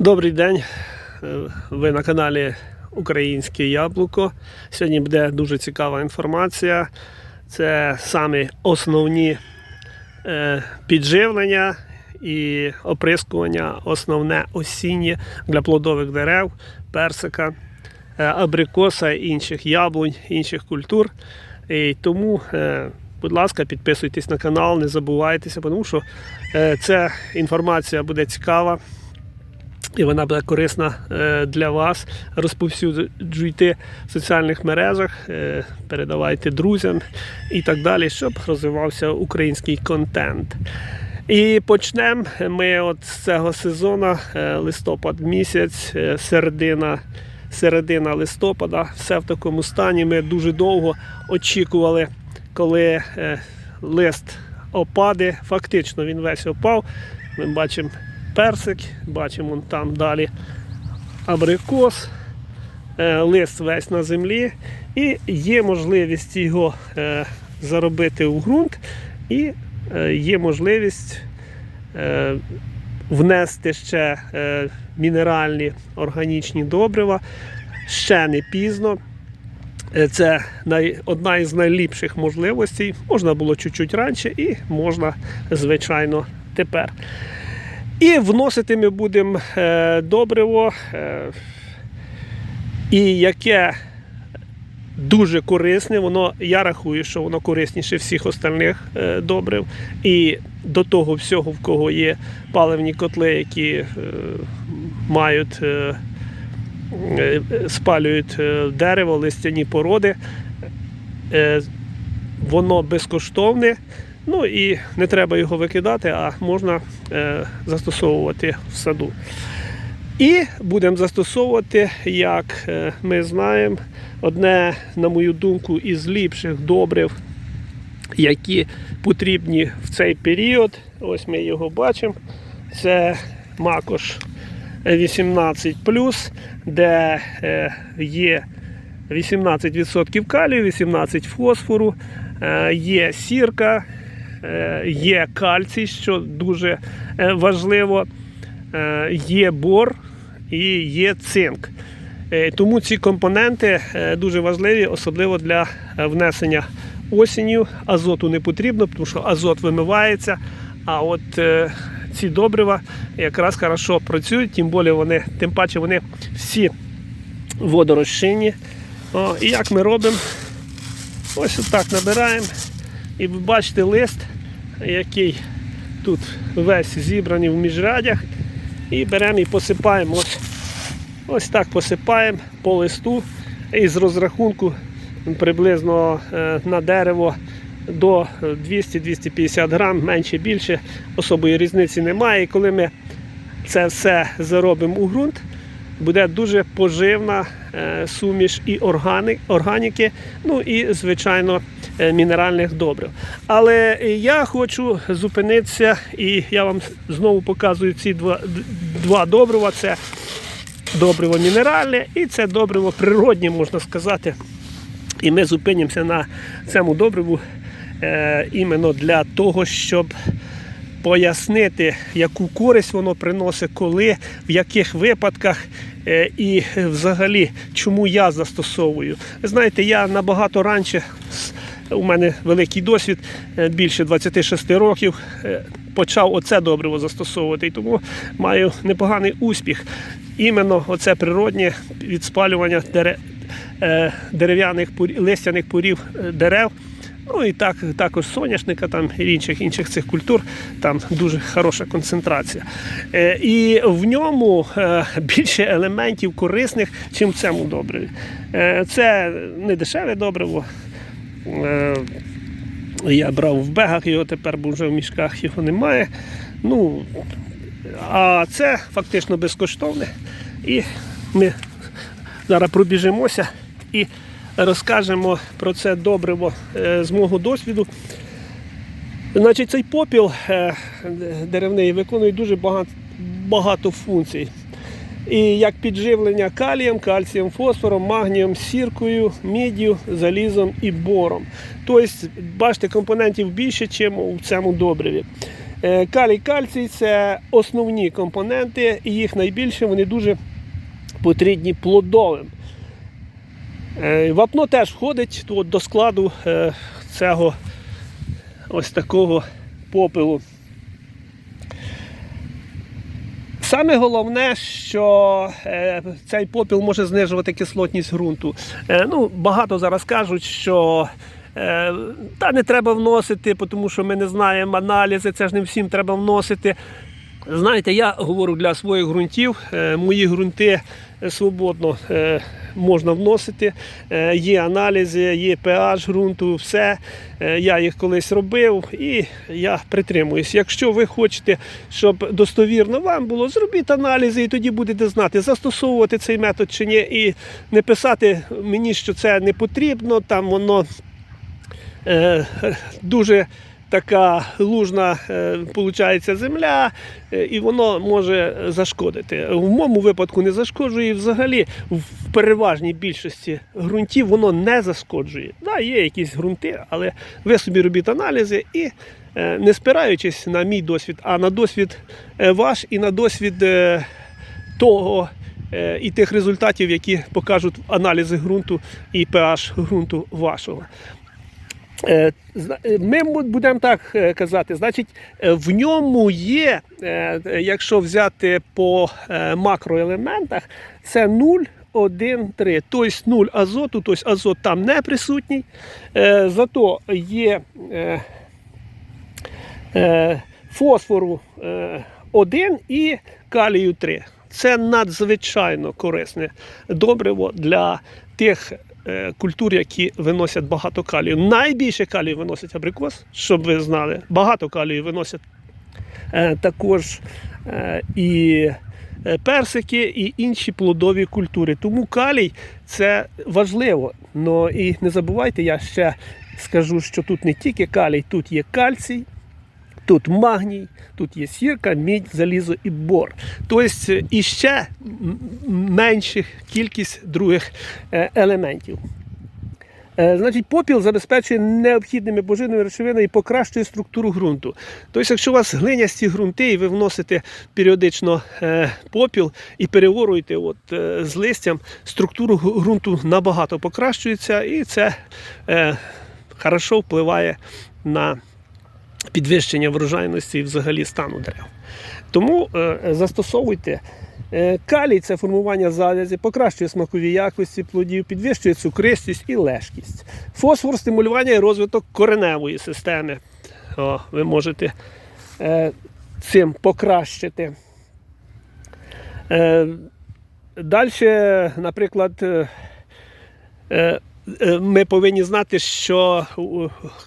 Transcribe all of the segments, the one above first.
Добрий день. Е, Ви на каналі Українське Яблуко. Сьогодні буде дуже цікава інформація. Це самі основні е, підживлення і оприскування, основне осіннє для плодових дерев, персика, е, абрикоса, інших яблунь, інших культур. І тому, будь ласка, підписуйтесь на канал, не забувайтеся, тому що ця інформація буде цікава. І вона буде корисна е, для вас. Розповсюджуйте в соціальних мережах, е, передавайте друзям і так далі, щоб розвивався український контент. І почнемо ми от з цього сезону, е, листопад місяць, середина, середина листопада. Все в такому стані. Ми дуже довго очікували, коли лист опаде. Фактично він весь опав. Ми бачимо персик, бачимо там далі абрикос, е, лист весь на землі, і є можливість його е, заробити в ґрунт, і е, є можливість внести ще мінеральні органічні добрива. Ще не пізно. Це одна із найліпших можливостей. Можна було чуть-чуть раніше і можна, звичайно, тепер. І вносити ми будемо е, добриво, е, і яке дуже корисне, воно, я рахую, що воно корисніше всіх остальних е, добрив. І до того всього, в кого є паливні котли, які мають, спалюють дерево, листяні породи. Воно безкоштовне. Ну і не треба його викидати, а можна е, застосовувати в саду. І будемо застосовувати, як е, ми знаємо, одне, на мою думку, із ліпших добрив, які потрібні в цей період. Ось ми його бачимо. Це макош 18, де е, є 18% калію, 18 фосфору, е, є сірка, є кальцій, що дуже е, важливо, е, є бор і є цинк. Е, Тому ці компоненти е, дуже важливі, особливо для е, внесення осінню. Азоту не потрібно, тому що азот вимивається. А от е, ці добрива якраз хорошо працюють, тим більше вони, тим паче вони всі водорозчинні. О, і як ми робимо? Ось отак набираємо. І ви бачите лист, який тут весь зібраний в міжрядях. І беремо і посипаємо. Ось, ось так посипаємо по листу. І з розрахунку приблизно е, на дерево до 200-250 грам, менше більше, особої різниці немає. І коли ми це все заробимо у ґрунт, буде дуже поживна е, суміш і органіки, ну і, звичайно, е, мінеральних добрив. Але я хочу зупинитися, і я вам знову показую ці два, два добрива. Це добриво мінеральне і це добриво природнє, можна сказати. І ми зупинимося на цьому добриву е, іменно для того, щоб пояснити, яку користь воно приносить, коли, в яких випадках е, і взагалі чому я застосовую. Ви знаєте, я набагато раніше, у мене великий досвід, е, більше 26 років, е, почав оце добриво застосовувати, і тому маю непоганий успіх. Іменно оце природнє від спалювання дере- дерев'яних листяних порів дерев. Ну і так, також соняшника там, і інших інших цих культур, там дуже хороша концентрація. Е, і в ньому е, більше елементів корисних, чим в цьому добриві. Е, це не дешеве добриво. Е, я брав в бегах його тепер, бо вже в мішках його немає. Ну, а це фактично безкоштовне. І ми зараз пробіжимося і розкажемо про це добриво е, з мого досвіду. Значить, цей попіл е, деревний виконує дуже багато, функцій. І як підживлення калієм, кальцієм, фосфором, магнієм, сіркою, міддю, залізом і бором. Тобто, бачите, компонентів більше, ніж у цьому добриві. Е, Калій, кальцій це основні компоненти, і їх найбільше вони дуже потрібні плодовим. Е, Вапно теж входить тут до складу е, цього ось такого попелу. Саме головне, що е, цей попіл може знижувати кислотність ґрунту. Ну, багато зараз кажуть, що та не треба вносити, тому що ми не знаємо аналізи, це ж не всім треба вносити. Знаєте, я говорю для своїх ґрунтів, е, мої ґрунти е, свободно е, можна вносити. Є аналізи, є pH ґрунту, все. Я їх колись робив і я притримуюсь. Якщо ви хочете, щоб достовірно вам було, зробіть аналізи і тоді будете знати, застосовувати цей метод чи ні. І не писати мені, що це не потрібно, там воно дуже така лужна е, получається земля, е, і воно може зашкодити. В моєму випадку не зашкоджує і взагалі в переважній більшості ґрунтів воно не зашкоджує. Да, є якісь ґрунти, але ви собі робіть аналізи і е, не спираючись на мій досвід, а на досвід ваш і на досвід того і тих результатів, які покажуть аналізи ґрунту і pH ґрунту вашого. Е, е, Ми будемо так е, казати, значить, в ньому є, якщо взяти по макроелементах, це 0, 1, 3. Тобто 0 азоту, тобто азот там не присутній. Зато є фосфору е, 1 і калію 3. Це надзвичайно корисне добриво для тих культур, які виносять багато калію. Найбільше калію виносять абрикос, щоб ви знали. Багато калію виносять е, також е, і е, персики, і інші плодові культури. Тому калій це важливо. Но і не забувайте, я ще скажу, що тут не тільки калій, тут є кальцій. Тут магній, тут є сірка, мідь, залізо і бор. Тобто і ще менша кількість других е, елементів. Е, Значить, попіл забезпечує необхідними поживними речовинами і покращує структуру ґрунту. Тобто, якщо у вас глинясті ґрунти, і ви вносите періодично е, попіл і переворуєте от, е, з листям, структуру ґрунту набагато покращується, і це е, хорошо впливає на підвищення врожайності і взагалі стану дерев. Тому е, застосовуйте. Е, Калій це формування завязі, покращує смакові якості плодів, підвищує цукристість і лежкість. Фосфор стимулювання і розвиток кореневої системи. О, ви можете е, цим покращити. Е, Далі, наприклад, е, е, ми повинні знати, що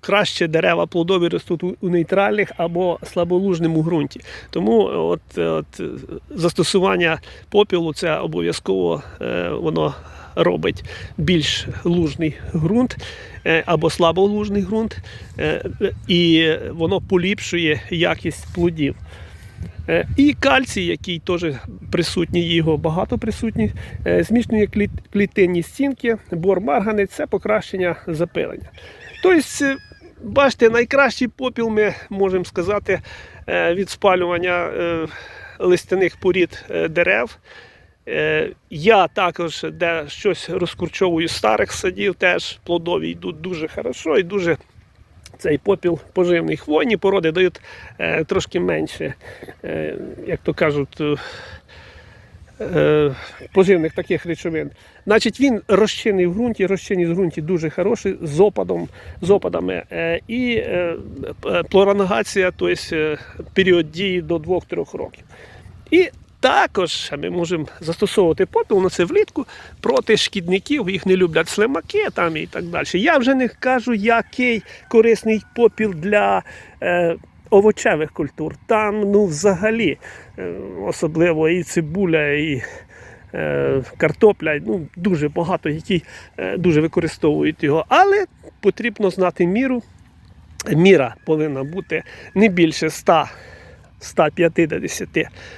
краще дерева плодові ростуть у, нейтральних або слаболужному ґрунті. Тому от, от, застосування попілу це обов'язково е, воно робить більш лужний ґрунт е, або слаболужний ґрунт, е, е, і воно поліпшує якість плодів. Е, І кальцій, який теж присутній, його багато присутній, е, зміцнює клітинні стінки, бор марганець це покращення запилення. Тобто, е, бачите, найкращий попіл ми можемо сказати від спалювання листяних порід дерев. Я також де щось розкурчовую старих садів, теж плодові йдуть дуже хорошо і дуже цей попіл поживний. Хвойні породи дають е, трошки менше, е, як то кажуть, е, е, поживних таких речовин. Значить, він розчинний в ґрунті, розчинність в ґрунті дуже хороший з опадом, з опадами. Е, і е, п- плоранагація, тобто е, період дії до 2-3 років. І також ми можемо застосовувати попіл, на це влітку проти шкідників, їх не люблять слимаки там і так далі. Я вже не кажу, який корисний попіл для е, овочевих культур. Там ну, взагалі, е, особливо і цибуля, і е, картопля, ну, дуже багато, які е, дуже використовують його. Але потрібно знати міру. Міра повинна бути не більше 100 150,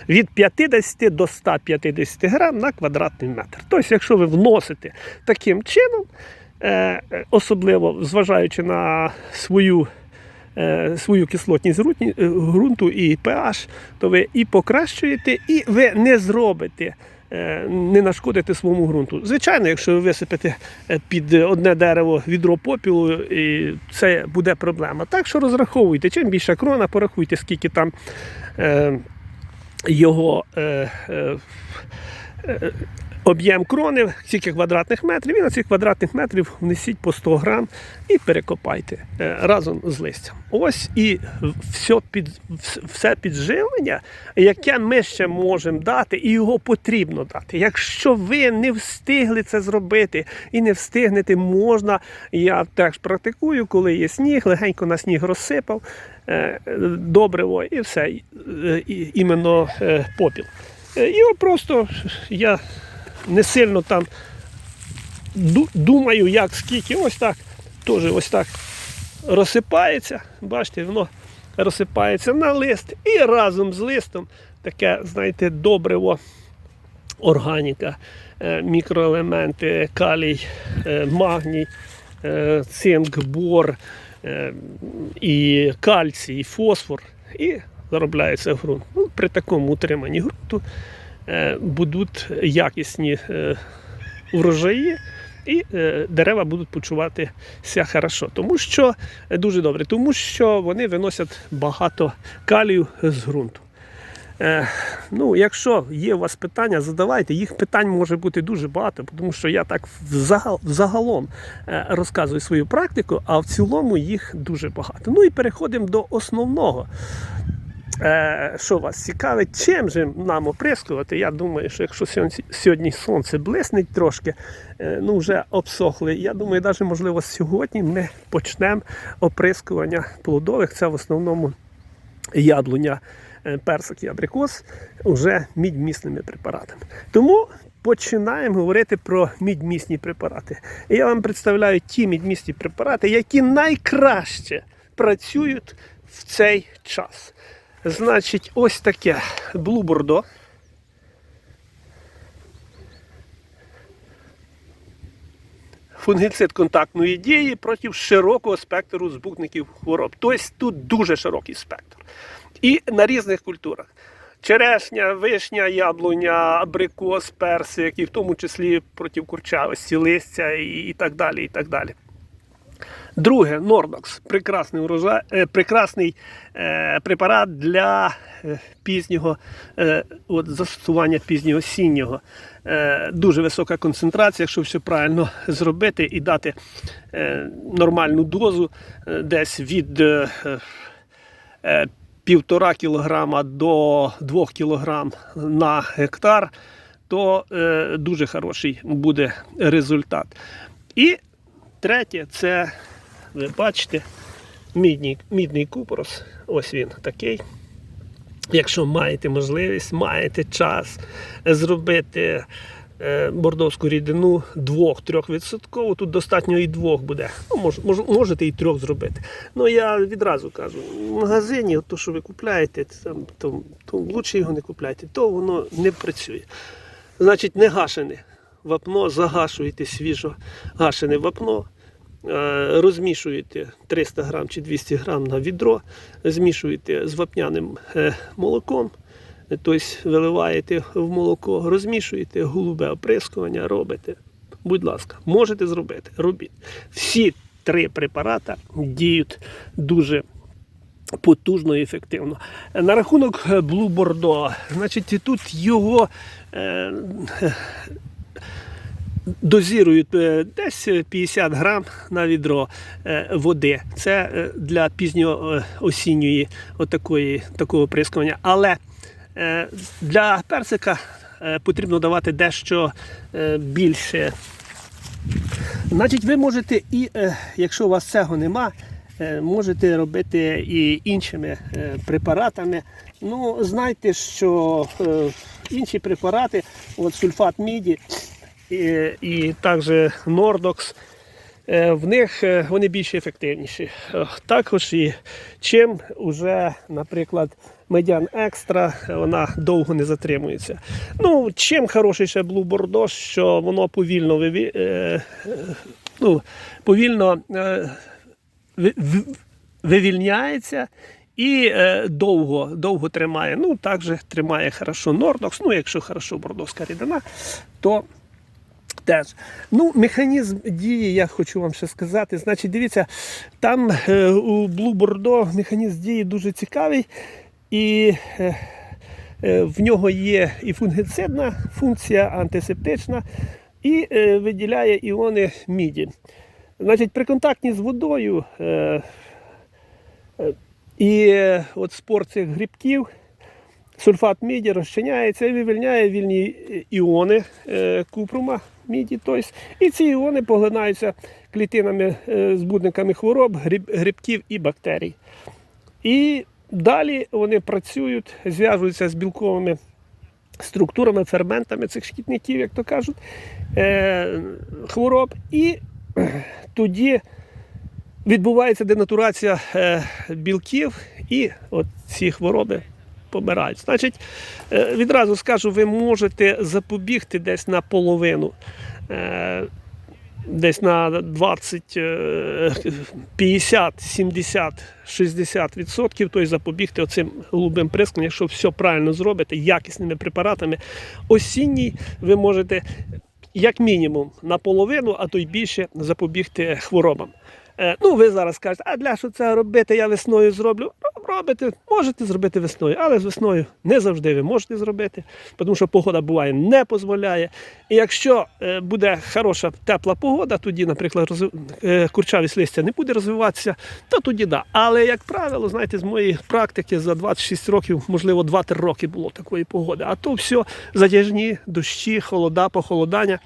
від 50 до 150 грам на квадратний метр. Тобто, якщо ви вносите таким чином, е, особливо зважаючи на свою е, свою кислотність е, ґрунту і pH, то ви і покращуєте, і ви не зробите. Е, Не нашкодити своєму ґрунту. Звичайно, якщо ви висипете е, під одне дерево відро попілу, і це буде проблема. Так що розраховуйте, чим більша крона, порахуйте, скільки там е, його об'єм крони, скільки квадратних метрів, і на цих квадратних метрів внесіть по 100 грам і перекопайте е, разом з листям. Ось і все, під, все підживлення, яке ми ще можемо дати, і його потрібно дати. Якщо ви не встигли це зробити і не встигнете, можна. Я теж практикую, коли є сніг, легенько на сніг розсипав, е, добриво і все, іменно е, попіл. От просто я не сильно там думаю, як скільки, ось так, теж ось так розсипається. Бачите, воно розсипається на лист і разом з листом таке, знаєте, добриво, органіка, е, мікроелементи, калій, е, магній, е, цинк, бор, і кальцій, і фосфор. І заробляється ґрунт. Ну, при такому утриманні ґрунту будуть якісні е, врожаї. І е, дерева будуть почуватися хорошо, тому що е, дуже добре, тому що вони виносять багато калію з ґрунту. Е, ну, якщо є у вас питання, задавайте. Їх питань може бути дуже багато, тому що я так взагал, взагалом е, розказую свою практику, а в цілому їх дуже багато. Ну і переходимо до основного. Е, що вас цікавить, чим же нам оприскувати? Я думаю, що якщо сьогодні, сонце блиснить трошки, е, ну вже обсохли. Я думаю, навіть можливо сьогодні ми почнемо оприскування плодових. Це в основному яблуня, е, персик і абрикос вже мідьмісними препаратами. Тому починаємо говорити про мідьмісні препарати. І я вам представляю ті мідьмісні препарати, які найкраще працюють в цей час. Значить, ось таке Bordeaux. Фунгіцид контактної дії проти широкого спектру збутників хвороб. Тобто тут дуже широкий спектр. І на різних культурах. Черешня, вишня, яблуня, абрикос, персик, і в тому числі проти курчавості, листя і так далі. І так далі. Друге, Нордокс. Прекрасний, урожай, е, прекрасний е, препарат для е, пізнього е, от, застосування пізнього осіннього. Е, дуже висока концентрація, якщо все правильно зробити і дати е, нормальну дозу, е, десь від е, е, півтора кілограма до 2 кілограм на гектар, то е, дуже хороший буде результат. І третє це, ви бачите, мідний, мідний купорос. Ось він такий. Якщо маєте можливість, маєте час зробити е, бордовську рідину 2-3%, тут достатньо і двох буде. Ну, мож, мож, можете і трьох зробити. Ну я відразу кажу, в магазині, то, що ви купляєте, там, то, то лучше його не купляйте, то воно не працює. Значить, не гашене вапно, загашуєте свіжо гашене вапно. Е, Розмішуєте 300 грам чи 200 грам на відро, змішуєте з вапняним е, молоком, тобто виливаєте в молоко, розмішуєте голубе оприскування, робите. Будь ласка, можете зробити, робіть. Всі три препарати діють дуже потужно і ефективно. На рахунок е, Blue Bordeaux, значить, тут його е, дозірують е, десь 50 грам на відро е, води. Це е, для пізньо е, осінньої отакої, такого прискування. Але е, для персика е, потрібно давати дещо е, більше. Значить, ви можете і, е, якщо у вас цього нема, е, можете робити і іншими е, препаратами. Ну, знайте, що е, інші препарати, от сульфат міді і, і також Нордокс, е, в них е, вони більш ефективніші. Е, Також і чим уже, наприклад, медян екстра, вона довго не затримується. Ну, чим хороший ще Blue Bordeaux, що воно повільно ну, повільно вивільняється і довго, довго тримає. Ну, також тримає хорошо Нордокс. Ну, якщо хорошо бордовська рідина, то Теж. Ну, механізм дії, я хочу вам ще сказати. Значить, дивіться, там е, у Blue Bordeaux механізм дії дуже цікавий, і е, е, в нього є і фунгіцидна функція, антисептична, і е, виділяє іони міді. Значить, при контакті з водою е, е, і е, от спор цих грибків сульфат міді розчиняється і вивільняє вільні іони е, купрума міді. Тобто, і ці іони поглинаються клітинами, е, збудниками хвороб, гриб, грибків і бактерій. І далі вони працюють, зв'яжуються з білковими структурами, ферментами цих шкідників, як то кажуть, е, хвороб. І е, тоді відбувається денатурація е, білків, і от ці хвороби помирають. Значить, е, відразу скажу, ви можете запобігти десь на половину. е, Десь на 20, е, 50, 70, 60 відсотків, тобто запобігти оцим голубим приском, якщо все правильно зробите, якісними препаратами. Осінній ви можете як мінімум наполовину, а то й більше запобігти хворобам. Е, Ну, ви зараз скажете, а для що це робити? Я весною зроблю. Ну, Робите, можете зробити весною, але з весною не завжди ви можете зробити, тому що погода буває не дозволяє. І якщо е, буде хороша тепла погода, тоді, наприклад, е, курчавість листя не буде розвиватися, то тоді да. Але як правило, знаєте, з моєї практики за 26 років, можливо, 2-3 роки було такої погоди. А то все затяжні дощі, холода, похолодання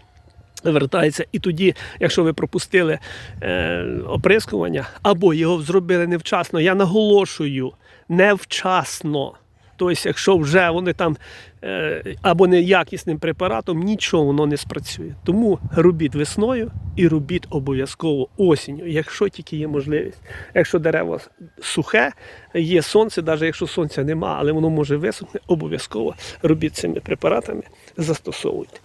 вертається. І тоді, якщо ви пропустили е, оприскування або його зробили невчасно, я наголошую, невчасно. Тобто, якщо вже вони там е, або неякісним препаратом, нічого воно не спрацює. Тому робіть весною і робіть обов'язково осінню, якщо тільки є можливість. Якщо дерево сухе, є сонце, навіть якщо сонця нема, але воно може висохнути, обов'язково робіть цими препаратами, застосовуйте.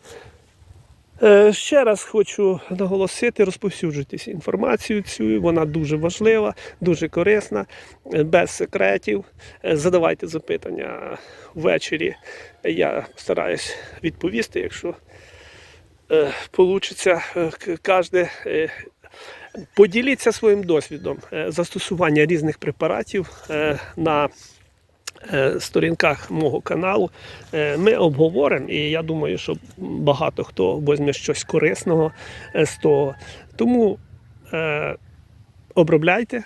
Е, Ще раз хочу наголосити, розповсюджуйтесь інформацію цю, вона дуже важлива, дуже корисна, е, без секретів. Е, Задавайте запитання ввечері. Я стараюсь відповісти, якщо вийде кожне. Поділіться своїм досвідом застосування різних препаратів на сторінках мого каналу. Е, Ми обговоримо, і я думаю, що багато хто візьме щось корисного е, з того. Тому е, обробляйте,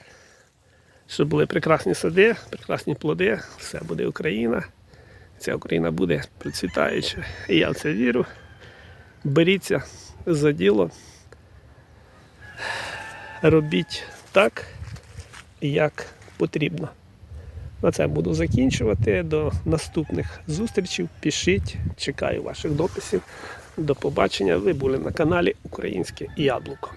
щоб були прекрасні сади, прекрасні плоди, все буде Україна. Ця Україна буде процвітаюча. І я в це вірю. Беріться за діло. Робіть так, як потрібно. На це буду закінчувати. До наступних зустрічей. Пишіть, чекаю ваших дописів. До побачення. Ви були на каналі Українське Яблуко.